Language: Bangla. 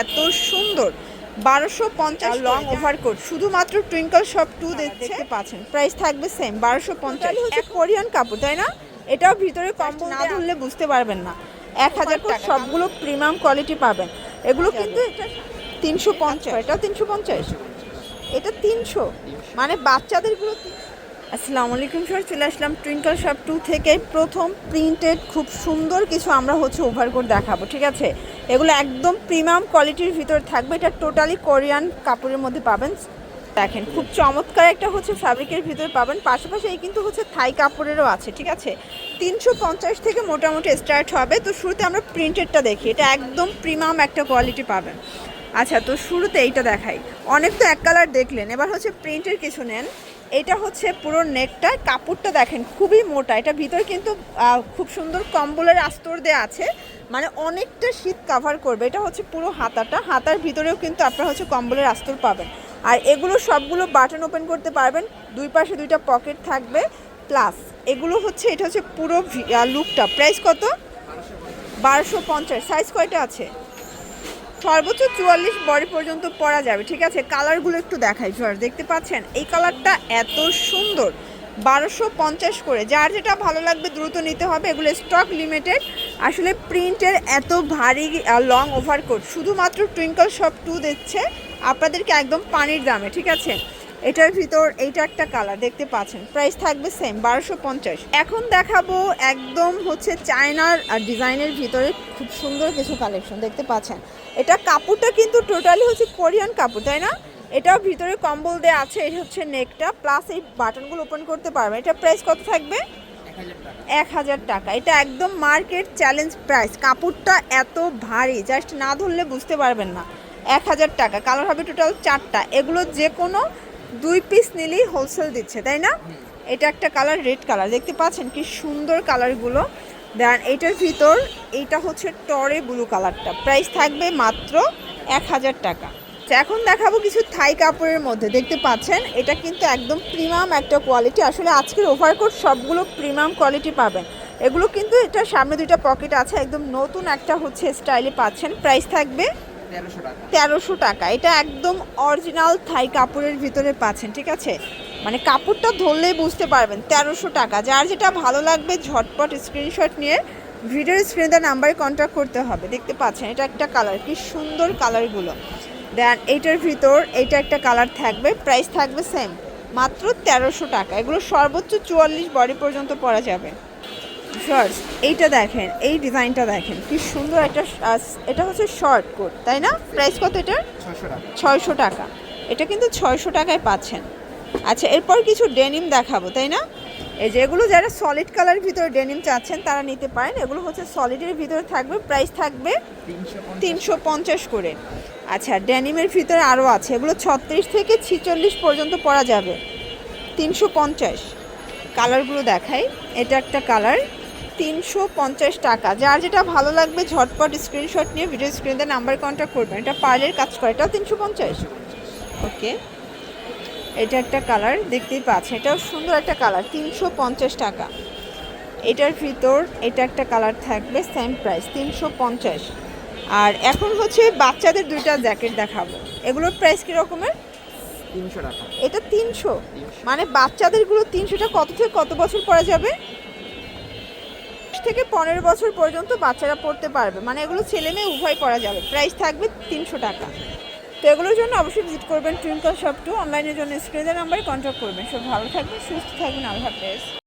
এত সুন্দর। বারোশো পঞ্চাশ লং ওভার ওভারকোট শুধুমাত্র টুইঙ্কল শপ টু দেখতে পাচ্ছেন। প্রাইস থাকবে সেম বারোশো পঞ্চাশ। হচ্ছে কোরিয়ান কাপড় তাই না? এটাও ভিতরে কম্বল না ধরলে বুঝতে পারবেন না। এক হাজার টাকা সবগুলো প্রিমিয়াম কোয়ালিটি পাবেন। এগুলো কিন্তু এটা তিনশো পঞ্চাশ। এটাও তিনশো পঞ্চাশ। এটা তিনশো। মানে বাচ্চাদেরগুলো আসসালামু আলাইকুম স্যার চলে আসলাম টুইঙ্কল শপ টু থেকে। প্রথম প্রিন্টেড খুব সুন্দর কিছু আমরা হচ্ছে ওভারকোট দেখাবো, ঠিক আছে? এগুলো একদম প্রিমিয়াম কোয়ালিটির ভিতর থাকবে, এটা টোটালি কোরিয়ান কাপড়ের মধ্যে পাবেন। দেখেন, খুব চমৎকার একটা হচ্ছে ফ্যাব্রিকের ভিতরে পাবেন, পাশাপাশি এই কিন্তু হচ্ছে থাই কাপড়েরও আছে, ঠিক আছে? তিনশো পঞ্চাশ থেকে মোটামুটি স্টার্ট হবে, তো শুরুতে আমরা প্রিন্টেডটা দেখি, এটা একদম প্রিমিয়াম একটা কোয়ালিটি পাবেন। আচ্ছা তো শুরুতে এইটা দেখাই। অনেক তো এক কালার দেখলেন, এবার হচ্ছে প্রিন্টের কিছু নেন। এটা হচ্ছে পুরো নেকটা, কাপড়টা দেখেন খুবই মোটা। এটা ভিতরে কিন্তু খুব সুন্দর কম্বলের আস্তর দেওয়া আছে মানে অনেকটা শীত কাভার করবে। এটা হচ্ছে পুরো হাতাটা, হাতার ভিতরেও কিন্তু আপনারা হচ্ছে কম্বলের আস্তর পাবেন। আর এগুলো সবগুলো বাটন ওপেন করতে পারবেন, দুই পাশে দুইটা পকেট থাকবে প্লাস এগুলো হচ্ছে, এটা হচ্ছে পুরো লুকটা প্রাইস কত? বারোশো পঞ্চাশ। সাইজ কয়টা আছে? সর্বোচ্চ চুয়াল্লিশ বডি পর্যন্ত পরা যাবে, ঠিক আছে? কালারগুলো একটু দেখাই, জোয়ার, দেখতে পাচ্ছেন? এই কালারটা এত সুন্দর, বারোশো পঞ্চাশ করে। যার যেটা ভালো লাগবে দ্রুত নিতে হবে, এগুলো স্টক লিমিটেড আসলে প্রিন্টের এত ভারী লং ওভারকোট শুধুমাত্র টুইঙ্কল শপ টু দিচ্ছে আপনাদেরকে একদম পানির দামে, ঠিক আছে? এটার ভিতর এইটা একটা কালার দেখতে পাচ্ছেন। প্রাইস থাকবে সেম বারোশো পঞ্চাশ। এখন দেখাবো একদম হচ্ছে চায়নার আর ডিজাইনের ভিতরে খুব সুন্দর কিছু কালেকশন দেখতে পাচ্ছেন। এটা কাপড়টা কিন্তু টোটালি হচ্ছে কোরিয়ান কাপড় তাই না? এটাও ভিতরে কম্বল দেওয়া আছে এটা হচ্ছে নেকটা প্লাস এই বাটনগুলো ওপেন করতে পারবেন। এটা প্রাইস কত থাকবে? এক হাজার টাকা। এটা একদম মার্কেট চ্যালেঞ্জ প্রাইস কাপড়টা এত ভারী জাস্ট না ধরলে বুঝতে পারবেন না। এক হাজার টাকা কালার হবে টোটাল চারটা। এগুলো যে কোনো দুই পিস নিলেই হোলসেল দিচ্ছে তাই না? এটা একটা কালার রেড কালার দেখতে পাচ্ছেন কি সুন্দর কালারগুলো দেন এটার ভিতর এইটা হচ্ছে টরে ব্লু কালারটা প্রাইস থাকবে মাত্র এক হাজার টাকা। তো এখন দেখাবো কিছু থাই কাপড়ের মধ্যে। দেখতে পাচ্ছেন এটা কিন্তু একদম প্রিমিয়াম একটা কোয়ালিটি আসলে আজকের ওভারকোট সবগুলো প্রিমিয়াম কোয়ালিটি পাবেন। এগুলো কিন্তু এটা সামনে দুইটা পকেট আছে। একদম নতুন একটা হচ্ছে স্টাইলে পাচ্ছেন। প্রাইস থাকবে তেরোশো টাকা। এটা একদম অরিজিনাল থাই কাপড়ের ভিতরে পাচ্ছেন, ঠিক আছে? মানে কাপড়টা ধরলেই বুঝতে পারবেন, তেরোশো টাকা। যার যেটা ভালো লাগবে, ঝটপট স্ক্রিনশট নিয়ে ভিডিওর স্ক্রিনে নাম্বারে কন্ট্যাক্ট করতে হবে। দেখতে পাচ্ছেন, এটা একটা কালার কি সুন্দর কালারগুলো দেন এইটার ভিতর এইটা একটা কালার থাকবে প্রাইস থাকবে সেম মাত্র তেরোশো টাকা। এগুলো সর্বোচ্চ চুয়াল্লিশ বডি পর্যন্ত পরা যাবে। শর্টস এইটা দেখেন এই ডিজাইনটা দেখেন কি সুন্দর একটা এটা হচ্ছে শর্ট কোট তাই না? প্রাইস কত এটার? ছয়শো টাকা। এটা কিন্তু ছয়শো টাকায় পাচ্ছেন। আচ্ছা এরপর কিছু ডেনিম দেখাবো তাই না? এই যে এগুলো যারা সলিড কালার ভিতরে ডেনিম চাচ্ছেন তারা নিতে পারেন। এগুলো হচ্ছে সলিডের ভিতরে থাকবে প্রাইস থাকবে তিনশো তিনশো পঞ্চাশ করে। আচ্ছা ডেনিমের ভিতরে আরও আছে এগুলো ছত্রিশ থেকে ছিচল্লিশ পর্যন্ত পরা যাবে। তিনশো পঞ্চাশ। কালারগুলো দেখাই এটা একটা কালার তিনশো পঞ্চাশ টাকা। যার যেটা ভালো লাগবে ঝটপট স্ক্রিনশট নিয়ে ভিডিও স্ক্রিনে নাম্বার কন্ট্যাক্ট করবেন। এটা পার্লের কাজ করে। এটাও তিনশো পঞ্চাশ? ওকে এটা একটা কালার দেখতেই পাচ্ছেন। এটাও সুন্দর একটা কালার তিনশো পঞ্চাশ টাকা। এটার ভিতর এটা একটা কালার থাকবে সেম প্রাইস তিনশো পঞ্চাশ। আর এখন হচ্ছে বাচ্চাদের দুইটা জ্যাকেট দেখাবো। এগুলোর প্রাইস কী রকমের? তিনশো টাকা। এটা তিনশো? মানে বাচ্চাদেরগুলো তিনশোটা কত থেকে কত বছর পরা যাবে? থেকে পনেরো বছর পর্যন্ত বাচ্চারা পড়তে পারবে। মানে এগুলো ছেলে মেয়ে, উভয় করা যাবে। প্রাইস থাকবে তিনশো টাকা। তো এগুলোর জন্য অবশ্যই ভিজিট করবেন টুইঙ্কল শপ টু অনলাইনের জন্য স্ক্রিনের নাম্বারে কন্ট্যাক্ট করবেন। সব ভালো থাকবেন, সুস্থ থাকবেন। আল্লাহ হাফেজ।